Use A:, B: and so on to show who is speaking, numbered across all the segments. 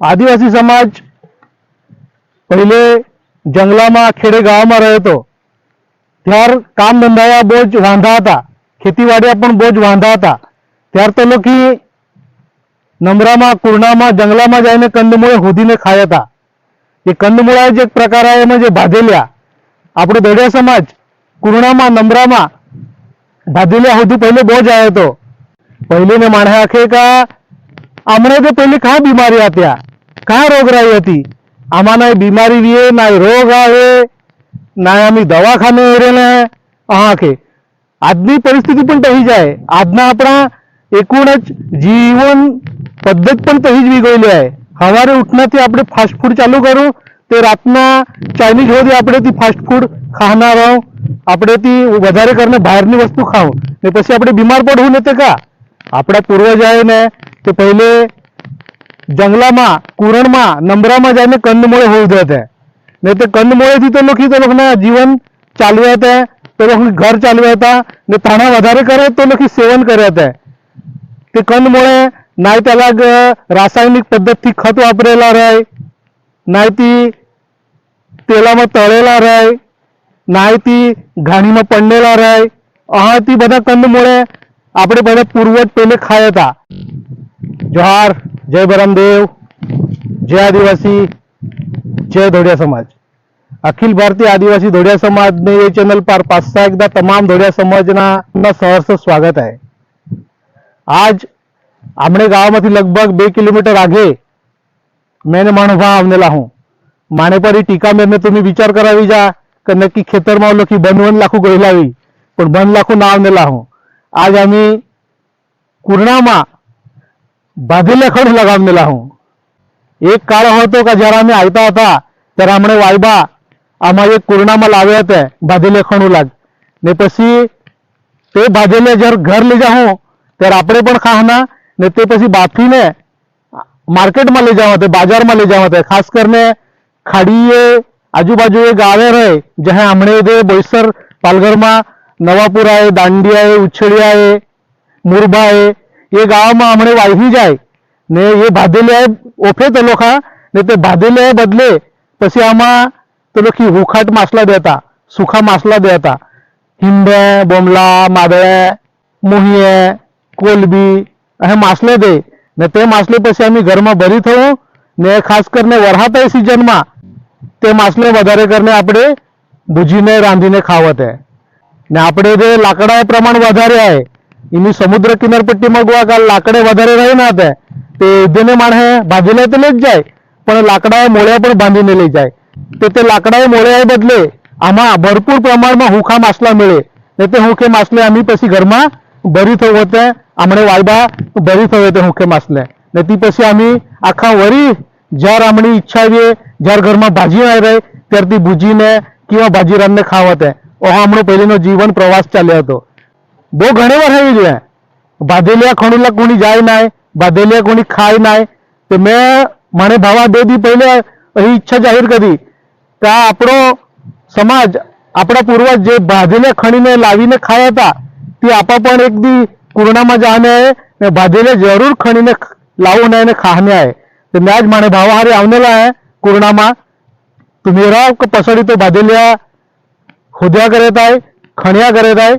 A: આદિવાસી સમાજ પહેલે જંગલામાં ખેડેગાંવમાં રહ્યો હતો. ત્યાર કામ ધંધાયા બહુ જ વાંધા હતા. ખેતીવાડીયા પણ બહુ જ વાંધા હતા. ત્યાર તો લોકો નમરામાં કુરણામાં જંગલામાં જઈને કંદમૂળે હોધીને ખાયા હતા. એ કંદમૂળા જે પ્રકાર આવે એમાં જે ભાધેલિયા આપણો દોડિયા સમાજ, કુરણામાં, નમરામાં ભાધેલિયા સુધી પહેલે બહુ જ આવ્યો હતો. પહેલી ને માણસે આખે કા અમને તો પેલી કા બીમારી આપ્યા? કા રોગરાઈ હતી. આમાં ના બીમારી રીએ ના રોગ આવે ના અમે દવાખાને એરેને આંખે. આજની પરિસ્થિતિ પણ તહી જાય. આજના આપણા એકૂણ જ જીવન પદ્ધત પણ તહી જ વિગોઈ લે સવારે ઉઠનાથી આપણે ફાસ્ટફૂડ ચાલુ કરું, તે રાતના ચાઇનીઝ હોતી આપણેથી ફાસ્ટ ફૂડ ખાનાર આપણેથી વધારે કરીને બહારની વસ્તુ ખાઉં. ને પછી આપણે બીમાર પડવું નથી કા? આપણા પૂર્વજાએ ને તે પહેલે જંગલામાં કુરણમાં નંબરામાં જઈને કંદમૂળે હોવું જતે ને તે કંદમૂળેથી તો લોકી તો લોકોના જીવન ચાલ્યા હતા તો લોકોને ઘર ચાલ્યા હતા ને તાણા વધારે કરે તો લોકી સેવન કર્યા હતા તે कंदमुळे नाही त्याला रासायनिक पद्धती खत वापरेला राय नाही ती तेलाમાં તળેલા રાય नाही ती ઘાણીમાં પડેલા રાય આથી બધા કંદમૂળે આપણે બધા પૂર્વજ પેલે ખાયા હતા जोहार, जय ब्रह्मदेव जय आदिवासी, जय धोड़िया समाज। अखिल भारतीय आदिवासी धोड़िया समाज ने ये चैनल पर पाँच एकदा तमाम धोड़िया समाज सहर्ष स्वागत है। आज हमने गाँव मे लगभग बे किलोमीटर आगे मैंने मणभा आने लू मैने पर टीका मेरने तुम्हें विचार करा जा नक्की खेतर मिलो कि बन वन लाखों गई लावी पन लाखों ना आने लू आज हमें कुर्णा બાંધેલા ખડ લગાવનેલા હું એક કાળ હતો કે જ્યારે અમે આવતા હતા ત્યારે હમણે વાયબા આમાં એક કુરણામાં લાવ્યા હતા બાંધેલે ખણું લાગ ને પછી તે બાંધેલે જ્યારે ઘર લઈ જાઉં ત્યારે આપણે પણ ખાવાના ને તે પછી બાફીને માર્કેટમાં લઈ જવા હતા બાજારમાં લઈ જવા હતા ખાસ કરીને ખાડીએ આજુબાજુ એ ગાવે રહે જ્યાં હમણે દે બોઈસર પાલઘરમાં નવાપુર આવે દાંડિયા એ ઉછળિયા એ ગાવામાં હમણે વાવી જાય, ને એ ભાદેલિયા ઓફે તો લોખા ને તે ભાદેલિયા બદલે પછી આમાં તો લોખી હુખાટ માસલા દેતા, સુખા માસલા દેતા. હિંબે, બોમલા, માદળે, મોહીએ, કોલબી અહીં માસલે દે. ને તે માસલે પછી અમે ઘરમાં ભરી થયું ને ખાસ કરીને વરહાતા સિઝનમાં તે માછલી વધારે કરીને આપણે ભૂજીને રાંધીને ખાવત. હે ને આપણે જે લાકડા પ્રમાણ વધારે આવે એની સમુદ્ર કિનારપટ્ટીમાં गोवा काल लाकडे वधारे राही ना आता ते उद्यने माणहे भाजीला तर लई जाय पण लाकडा मोळ्या पण बांधीने लई जाय તો તે લાકડા મોળે બદલે આમાં ભરપૂર પ્રમાણમાં હુખા માછલા મળે. ને તે હુખે માછલે અમી પછી ઘરમાં ભરી થવું હોતે આમણે વાયદા ભરી થવું હોતે હુખે માછલે. ને તે પછી આम्ही આખા વરી જ્યારે આમણી ઈચ્છા રે જ્યારે ઘરમાં ભાજી આવી રહી, ત્યારથી ભૂજીને કેવા ભાજી ભાજીરામને ખાવા હતા ઓહો, હમણો પહેલેનો જીવન પ્રવાસ ચાલ્યો હતો. बो घने वही गए बाधेलिया खणूला को जाए ना बाधेलिया को खाए ना तो मैं मैंने भावा दे दी पहले इच्छा ज़ाहिर करी का आप समाज अपना पूर्वज जो बाधेलिया खणी ने लाई खाया था ती आप एक दी कोरोना में जाने आए बाधेलिया ज़रूर खणी ने लाने आए खाने आए तो मैं आज मैंने भावा हारे आने ला है कोरोना में पसड़ी तो बाधेलिया होद्या करेता है खणिया करेता है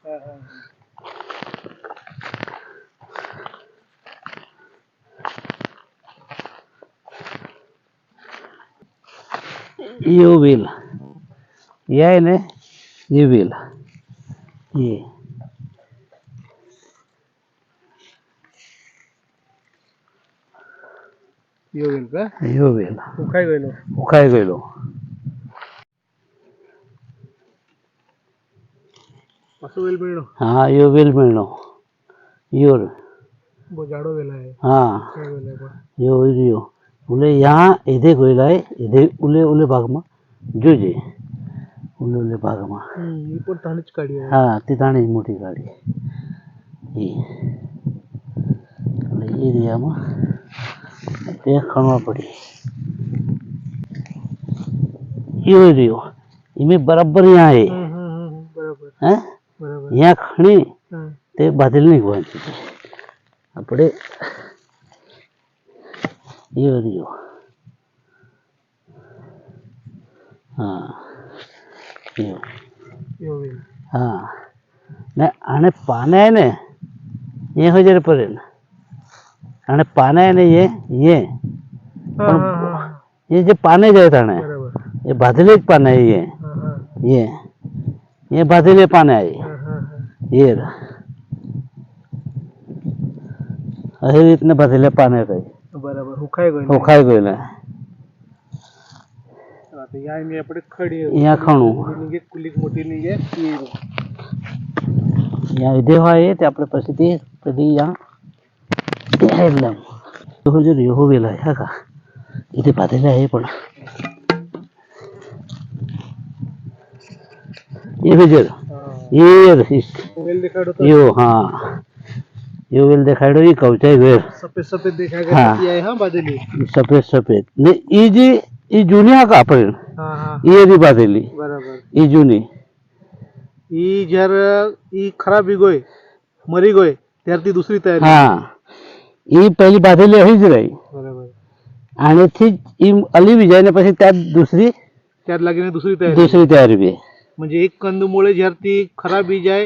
B: हाँ
C: हाँ, हाँ,
B: ये वो वेल ये है ने ये वेल ये
C: ये वेल का
B: यो वेल
C: सुखाई गेलो
B: उखाय गेलो
C: असं वेल मिळणं
B: हाँ यो वेल मिळनो यो रे.
C: बो जाडो वेल आहे
B: हाँ
C: काय वेल आहे पण
B: यो यो उले यहाँ इधे गइला है इधे उले उले भाग में જોજે ઉલ્લુલે ભાગમાં
C: એ પણ તાની જ કાઢી
B: હા તે તાણી જ મોટી ગાડી એ એટલે એ એરિયામાં તે ખણવા પડી એવો રહ્યો એમે બરાબર यहाँ है
C: બરાબર
B: હે
C: બરાબર
B: यहाँ ખણી
C: હમ.
B: તે બાદલની ગોંચી છે આપણે डिओ
C: डिओ हाँ
B: डिओ हाँ। ना अने पाने ने? ये हो जाए पर अने पाने ने ये? ये।
C: हाँ।
B: ये जो पाने जाए
C: था
B: ये बादले पाना है ये। ये। ये बादले पाना है ये। अरे इतने बादले पाने का
C: બરાબર હુકાઈ ગયું
B: ઓખાઈ ગયેલા
C: હા, તો યા મેં આપણે ખડી
B: અહીંયા ખણું
C: લીંગે કુલિક મોટી લીંગે એ
B: અહીંયા વિધે હોય તે આપણે પછી તે બધી અહીંયા એકદમ તો જો રહ્યો વેલા હા કા इथे बांधलेलं आहे पण ये हजर
C: હા
B: ये रहीस
C: વેલ દેખાડો તો
B: यो हाँ यू विल
C: देखाडो ही
B: कवचाय
C: वेर
B: सफ़ेद
C: सफ़ेद
B: देखागा
C: हा. आहे
B: हा बाजूली सफ़ेद सफ़ेद। ने ये जी ई जुनी हा कापड
C: हा हा। ई
B: री बांधेली बरोबर। ई जुनी। ही
C: जर
B: ही खराब बिगोय मरी गोय दूसरी ती हाँ। ये पहली बादली है ही
C: अहीच राही।
B: बरोबर। आणि ती ई अली विजयने पाशी त्यात दुसरी
C: त्यात लागीने दुसरी
B: तयारी। दुसरी तयार बी मुझे
C: एक
B: कंदमुळे मोले जरती खराब
C: बीज जाए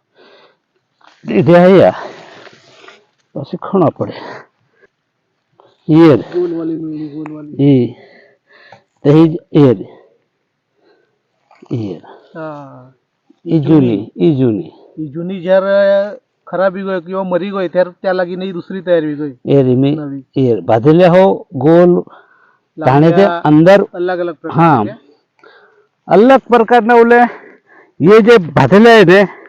C: दिया प्रशिक्षण पड़े। हाँ। खराबी गए मरी गए त्यार नहीं दूसरी तैयार भी
B: गई। एयर
C: में
B: एयर बादले हो गोल दाने
C: हाँ।
B: के
C: अंदर। अलग
B: अलग
C: हाँ।
B: अलग प्रकार ना बोले ये जो बादले है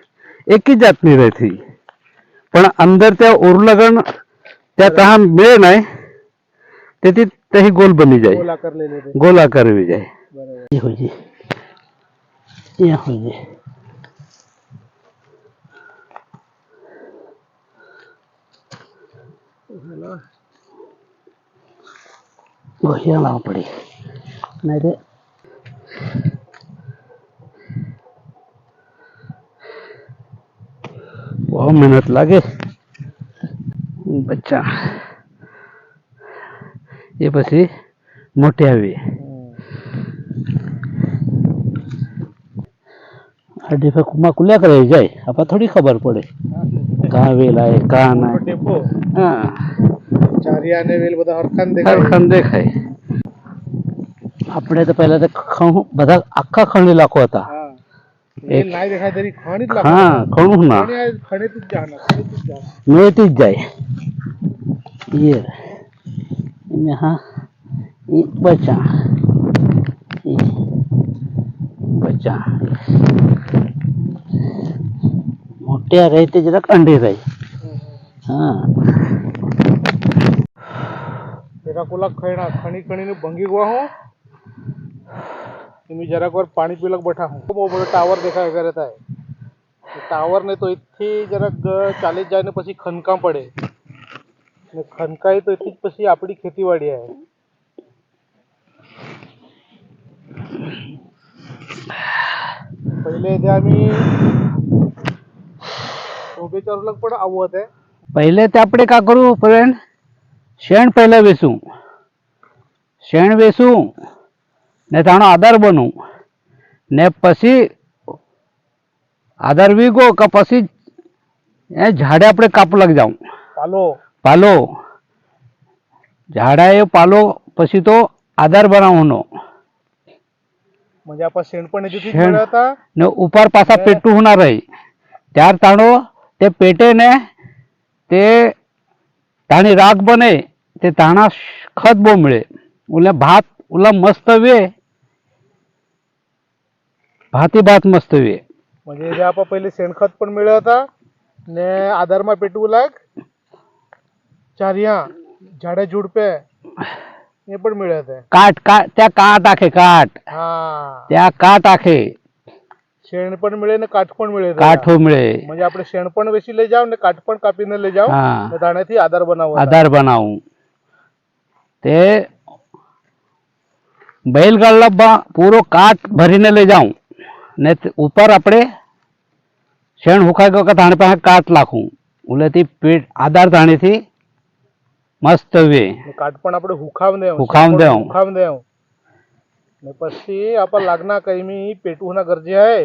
B: એકી જાતની રહેતી પણ અંદર ત્યાં ઉરલગણ ત્યાં તહાં મેળ નહીં તેથી તહી ગોલ બની જાય
C: गोलाकार लेले ते
B: ગોલાકાર આવી જાય
C: बरोबर
B: એ હોય છે ત્યાં હોય છે
C: झालं.
B: ઘોડિયા લાવવા પડે નહીં બહુ મહેનત લાગે બચ્ચા એ પછી મોટી આવી અઢી ફેકમાં કુલ્યા કરે જાય આપણે થોડી ખબર પડે કાં વેલાય કાં ના
C: ટેમ્પો
B: હા
C: ચારિયા ને વેલ બધા હરખાન દેખાય
B: ખરખંડ દેખાય આપણે તો પહેલા તો ખણ બધા આખા ખંડી લાખો હતા
C: एक नाही देखाय तरी ना
B: खणीतच जाणार खणीतच ये यहाँ बचा। बचा। मोठ्या राहते तो जरा अंडे रहे।
C: हाँ। तेरा कोला खणा खणी खणीने भंगी गुआ हो। मी जरा वर पाणी पिलक बैठा हूँ। वो बड़ा टावर देखा है रहता है। टावर ने तो इतनी जरा चालीस जाए ने पी खनका पड़े। खनका खनकाई तो इतनी पी अपनी खेतीवाड़ी है। पहले ते आम्ही शोभेच्या उलग पण आवत आहे
B: पहिले त्यापडे तो का करू फ्रेंड शेण पहले वेसू शेण वेसू ને તાણો આધાર બનું ને પછી આધાર વીગો કે પછી એ ઝાડે આપણે કાપ લગ જાઉં
C: પાલો
B: પાલો ઝાડા એ પાલો પછી તો આધાર બનાવવાનો
C: म्हणजे आपण शेण पण याच्यातून
B: शेण.
C: मिळवता
B: ને ઉપર પાછા પેટું હોના રહી ત્યાર તાણો તે પેટે ને તે તાણી રાગ બને તે તાણા ખત બહુ મળે ઓલે ભાત भाती भात मस्त हुई
C: म्हणजे जे आपण पहिले शेणखत पण मिळवता ने आधारमा पेटवू लाग. चारिया झाडे झुडपे हे पण मिळत आहे.
B: काट काट त्या काट आखे काट
C: हाँ.
B: त्या काट आखे.
C: शेण पण मिळे ना काट पण मिळे
B: काट हो मिळे
C: म्हणजे आपण शेण
B: पण वेशी ले जाऊ ने काट पण कापी ने ले जाऊ हाँ. दाणे दाण्याची आधार बनाऊ आधार बनाऊ
C: ते बैलगाडला बा पूरो काट भरीने
B: ले जाऊ.
C: ऊपर अपने शेण हुखा धाने पर काट लाखू उले थी पेट आधार धाने थी
B: मस्त
C: वे लगना कहीं मी पेटू होना गरजे है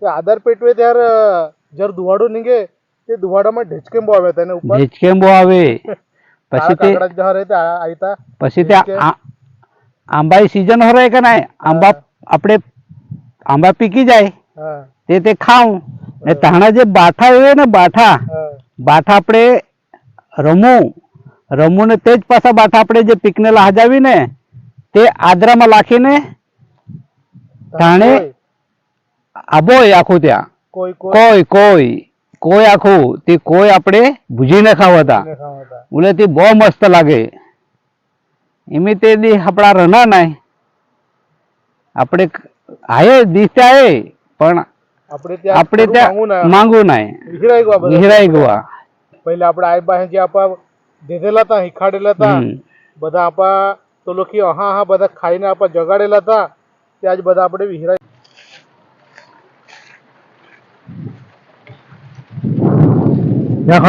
C: तो आधार पेटवे त्यार जर
B: धुवाड़ू निगे तो धुवाड़ा
C: में ढेचकेंबो आवे ढेचकेंबो आवे पशी
B: ते आईता पशी ते સિઝન હોય કે નહીં આંબા આપણે આંબા પીકી જાય.
C: હા.
B: તે તે ખાઉં. ને તાણા જે બાઠા હોય ને બાઠા બાઠા આપણે રમવું રમવું ને તે જ પાછા બાઠા આપણે જે પીકનેલા હજાવીને તે આદરામાં લાખીને તાણે આબોય. આખું ત્યાં.
C: કોઈ કોઈ.
B: કોઈ આખું. તે કોઈ આપણે ભૂજીને ખાવા
C: હતા. ખાવાતા.
B: બોલે તે બહુ મસ્ત લાગે. એમી તે દી આપણા રના નાય આપણે આયે દિવસે આયે પણ
C: આપણે ત્યાં
B: આપણે
C: થોડું માંગવું
B: ત્યાં
C: ના.
B: માંગવું નાય
C: વિખરાઈ ગયા બધા.
B: વિહરાઈ ગયા
C: પહેલા આપણે આઈ બાહે જે આપા દીધેલા હતા હિખાડેલા હતા
B: હમ.
C: બધા આપા તો લોકી હા હા બધા ખાઈને આપા જગાડેલા હતા તે આજ બધા આપણે વિહરાઈ
A: या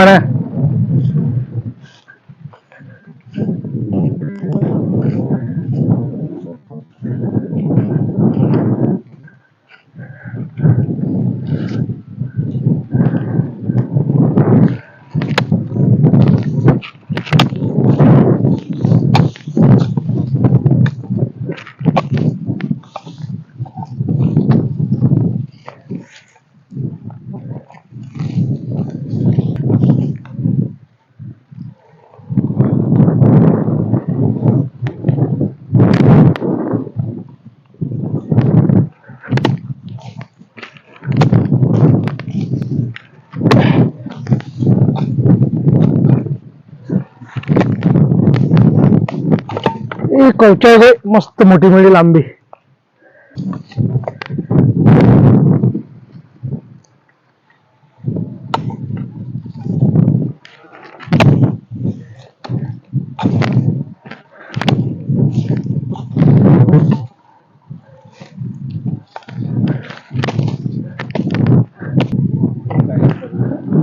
A: खड्या ए कवचा रे मस्त मोठी मिळेल आंबी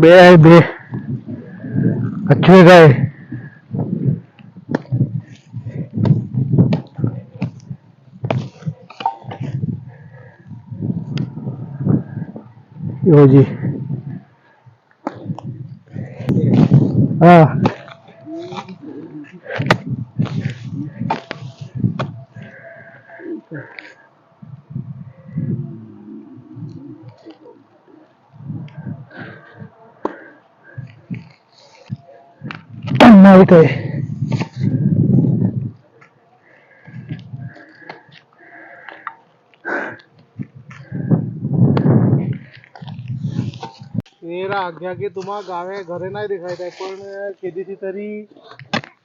A: बे आहे बे. अच्छे काय यो जी। हाँ। माहित आहे
C: तेरा आज्ञा की तुम्हारा गावे घरे नहीं दिखाई दे। पण कधीची तरी।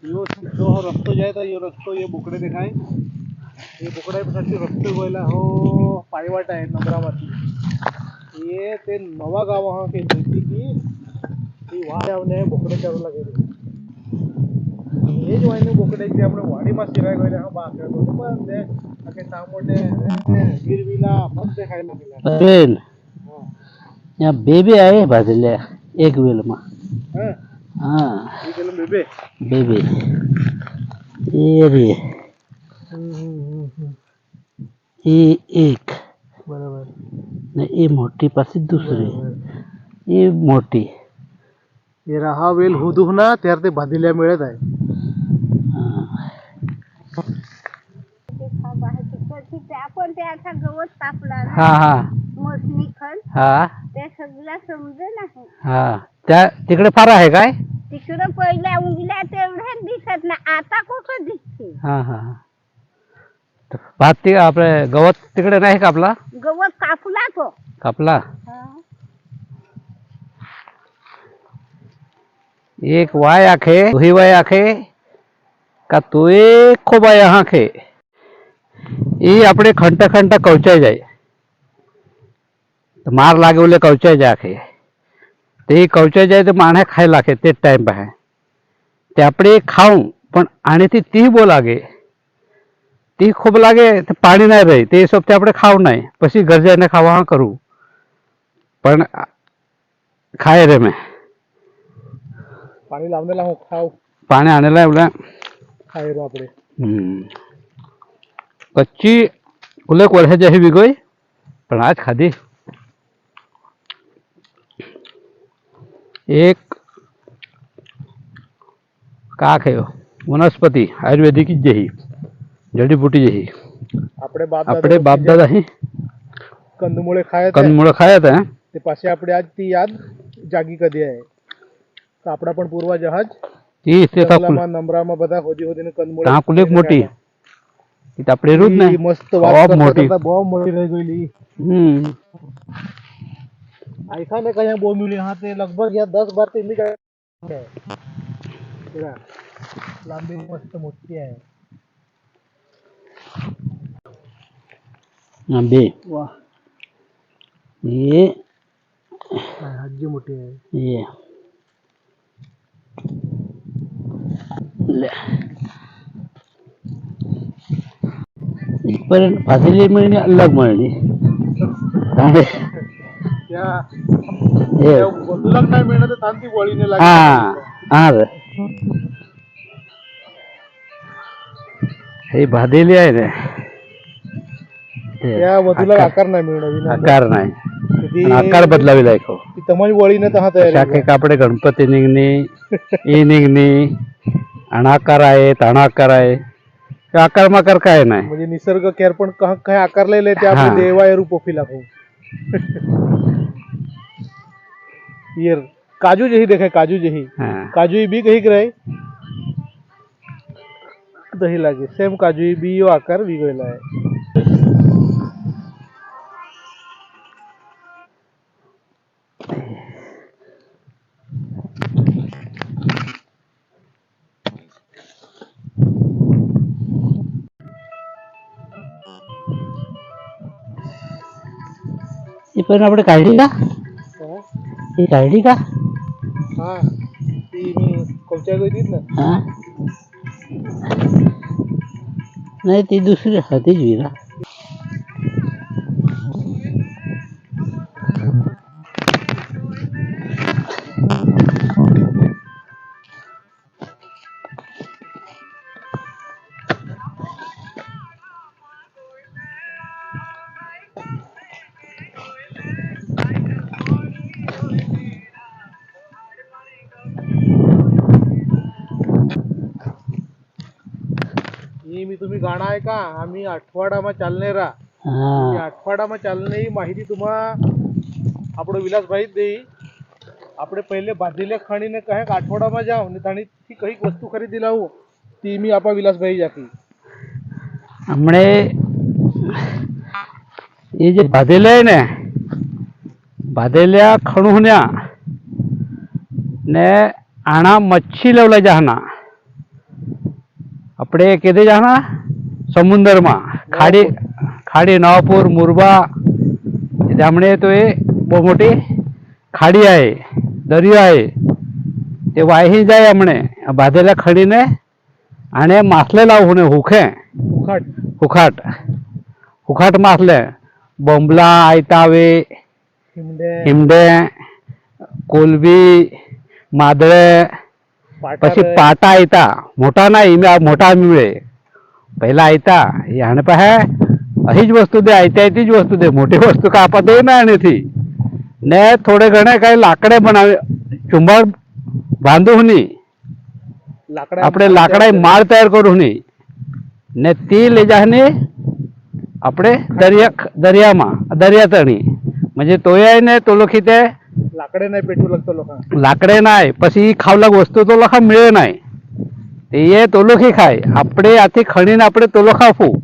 C: यो जो रस्तो जे आहे तर यो ये बुकड़े बोकडे ये बुकड़े बोकड्यासाठी रस्ते गोयला हो पायवाट आहे नंबरावरती ये ते नवा गाव हा ते की ती वाड्यावने बोकडे चावला गेली ये जो है ना बोकड्याची आपण वाडीमा शिराय गोयला हा बा पण
B: ते
C: अखे
B: गिरवीला यहाँ बेबी आए ભાજલ્યા એક વેલમાં
C: હા બેબે
B: એ एक। એ એક
C: બરાબર
B: ને એ મોટી પાછી દુસરી
C: वेल हुदू ना त्यार ते भादिल्या
D: मिले था
B: हाँ। हाँ गवत
D: ते सगळं समजे नाही
B: हा त्या तिकडे फार आहे काय
D: तिकडं पहिल्या उंगल्या तेवढ्याच दिसत ना आता कुठं दिसते
B: हा हा हा. तर भात ते आपले गवत तिकडे नाही का आपला
D: गवत कापला तो
B: कापला एक वाय आखे तुही वाय आखे का તું એ ખોબાય આંખે એ આપણે ખંટા ખંટા કવચાઈ જાય तो मार लागे बोले कौचे जाके। तो तो ते ही कवचे जाय ते माणे खाय लागे तेच टाइम पे ते तो आपण खाऊ पण आने थी ती बो लागे। ती खूब लागे तो पानी नहीं रे ते सब ते आपण खाऊ नाही। घर जाने खावा करू। पण खाए
C: रे मी। पाणी लावलेला
B: हो खाऊ। पाणी
C: आणलेला बोला। खाय
B: रे आपले हम्म। कच्ची उलक वर्षाची भी गई पण आज खादी એક કા ખાયો વનસ્પતિ આયુર્વેદિક જ જહી જડીબુટી જહી
C: આપણે બાપ
B: આપણે બાપ દાદા હી
C: कंदमुळे खायत आहे.
B: કંદમૂળ ખાયા હતા
C: ते पाशी आपली आज ती याद जागी कधी आहे તો આપણા પણ પૂર્વજ જ
B: ઈ તે તા કુલ-
C: જંગલામાં નમરામાં બધા હોદી હોદીને કંદમૂળ
B: તા કુલેક મોટી ઈ તો આપણે રૂજ ને
C: મસ્ત
B: ખૂબ
C: વાત કરતા
B: મોટી.
C: કરતા બહુ મોટી રહી ગયેલી
B: હમ
C: ऐसा ने कहीं वो मिले यहाँ से लगभग यहाँ दस बार तीन है। लंबी मस्त मोटी
B: है। लंबी।
C: वाह।
B: ये हाँ, हाँ,
C: हज्जी मोटी है।
B: ये। इथपर्यंत फासिली मिळणे अलग मिळणे
C: नाही थांबती वळीने
B: हा हा रे. हे भादेली आहे रे. ते
C: त्या वधूला आकार नाही मिळणं विना
B: आकार नाही. आकार बदलावी
C: ती तमन वळीने तर हा तयार
B: शाखे कापडे गणपती निघणे ई निघणे अणाकार आहेत अणाकार आहे. हे आकार माकार काय नाही.
C: म्हणजे निसर्ग केअर पण कहा- काय आकारलेले ते
B: हा.
C: आपले देवाय रूप फिला हो ये काजू जही देखे काजू जही।
B: हा.
C: काजू बी कही रहे? दही लागे। सेम काजू बी यो आकार वेगळेला आहे
B: ही पण आपण काढली का? ही काढली का?
C: हा ती मी कोणच्या गतीत ना?
B: हा? नाही ती दुसरी हातीच विरा
C: का? आम्ही आठवडामा
B: चालणारा
C: ती हा. चालणारी माहिती तुम्हा आपडो विलासभाई देई. આપણે પહેલે બાંધેલે ખણીને કહે કે આઠવડામાં જાઓ ને તાણીથી કંઈક વસ્તુ ખરીદી લાવું તી મી આપા વિલાસભાઈ જાકી
B: હમણે એ જે ભાધેલા હે ને ભાધેल्या खणून्या ને આણા મચ્છી લેવલા જાહના આપણે કેદે જાહના समुंदरमा. खाडे खाडे नवापूर मुरबा त्यामुळे तो हे मोठी खाडी आहे दरी आहे. ते वाही जाय आमणे. भादेल्या खडीने आणि मासले लाव होणे हुखे.
C: हुखाट.
B: हुखाट. हुखाट मासले. बोंबला आयतावे
C: हिमडे.
B: कोलबी मादळे पाटा येता मोठा नाही मोठा मिळे पहिला આયતા યાને પાસે અહીં જ વસ્તુ દે આયતા આયતી જ વસ્તુ દે મોટી વસ્તુ કાપા દે ના એનેથી ને થોડે ઘણે કઈ લાકડે બનાવે ચુંબળ બાંધું ની
C: लाकडा
B: આપણે લાકડા માળ તૈયાર કરું ની ને તે લઈ જાને આપણે દરિયા દરિયામાં દરિયા તણી म्हणजे તોય आहे ને तो लोक ते
A: लाकडे नाही पेटू लागतं लोकांना
B: लाकडे नाही પછી ઈ ખાવલાક વસ્તુ તો લખા મળે नाही તે એ તોલોખી ખાય. આપણે આથી ખણીને આપણે
A: તોલો ખાવું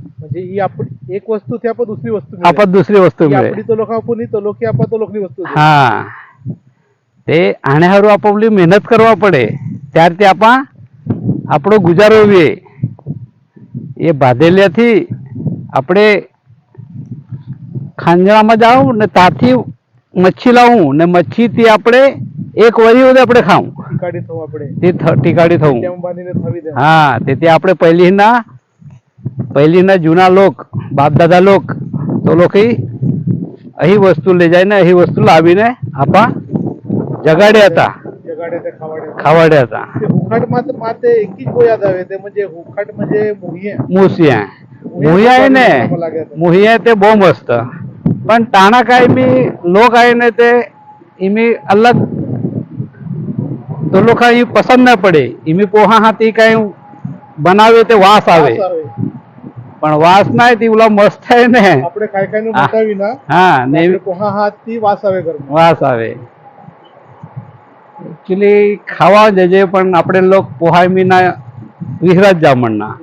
A: એક વસ્તુ થી આપણે દુસરી વસ્તુ
B: આપણે દુસરી વસ્તુ મળે.
A: આપણી તોલો નહીં તોલોખી આપવા તોલોખની વસ્તુ
B: હા. તે આને હારું આપણે પેલી મહેનત કરવા પડે. ત્યારથી આપણા આપણો ગુજારો વે. એ ભાદેલિયાથી આપણે ખાંજણામાં જાઉં ને ત્યાંથી મચ્છી લાવું ને મચ્છીથી આપણે એક વરી આપણે ખાવું
A: ટીકાડી થવું
B: થવું. હા તેથી આપણે પહેલીના પહેલીના જૂના લોક બાપ દાદા લોક તો લોકો અહીં વસ્તુ લઈ ને અહીં વસ્તુ લાવીને આપા જગાડ્યા હતા. ખાવાડ્યા હતા.
A: હુખાટ માતે એક જ બોયાદ આવે તે મજે હુખાટ
B: મજે મુહિયા તે બહુ મસ્ત. પણ તાણા કાયમી લોક આવીને તે એમી અલગ તો લોકો અહીં પસંદ ના પડે. એમી પોહા હાથી કઈ બનાવે તે વાસ આવે. પણ વાસ ના તે ઓલા મસ્ત થાય ને.
A: આપણે ખાઈને
B: હા.
A: મોટા વિના
B: હા ને
A: પોહા હાથી વાસ આવે ઘરમાં.
B: વાસ આવે. એકચ્યુઅલી ખાવા જજે પણ આપણે લોક પોહામીના વિહરાજ જામણના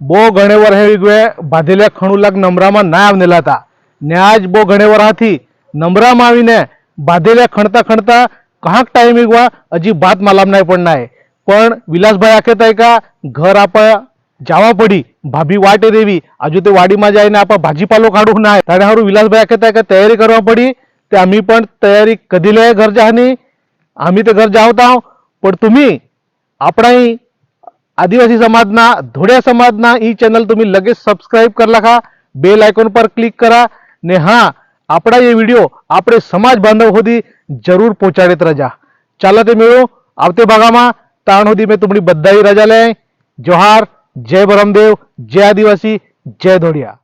A: બહુ ઘણે વાર હેવી ગયે ભાધેલિયા ખણુલાક નમરામાં ના આવનેલા હતા. ને આજ બહુ ઘણે વાર હાથી નમરામાં આવીને ભાધેલિયા ખણતા ખણતા कहाक टायमिंग वा अजिबात मालूम नाही पडना है पण विलासभाई आखत आहे का घर आपा जावा पडी भाभी वाटे देवी आजू ते वाडी माझ्या आईने आपण भाजीपालो काढू नाही त्यावर विलासभाई आखत आहे का तयारी करवा पडी ते आम्ही पण तयारी कधी लय घर जाहानी? आम्ही ते घर जावत आहोत पण तुम्ही आपणाही आदिवासी समाजना धोड्या समाजना ही चॅनल तुम्ही लगेच सबस्क्राईब करला का बेल आयकॉन पर क्लिक करा ने हा આપણા એ વીડિયો આપણે સમાજ બાંધવ સુધી જરૂર પહોંચાડત રજા. ચાલો તે મેળો આવતે ભાગામાં તાણ સુધી મેં तुमડી બધાઈ રજા લે. જોહાર, જય બરમદેવ જય આદિવાસી, જય ધોળિયા.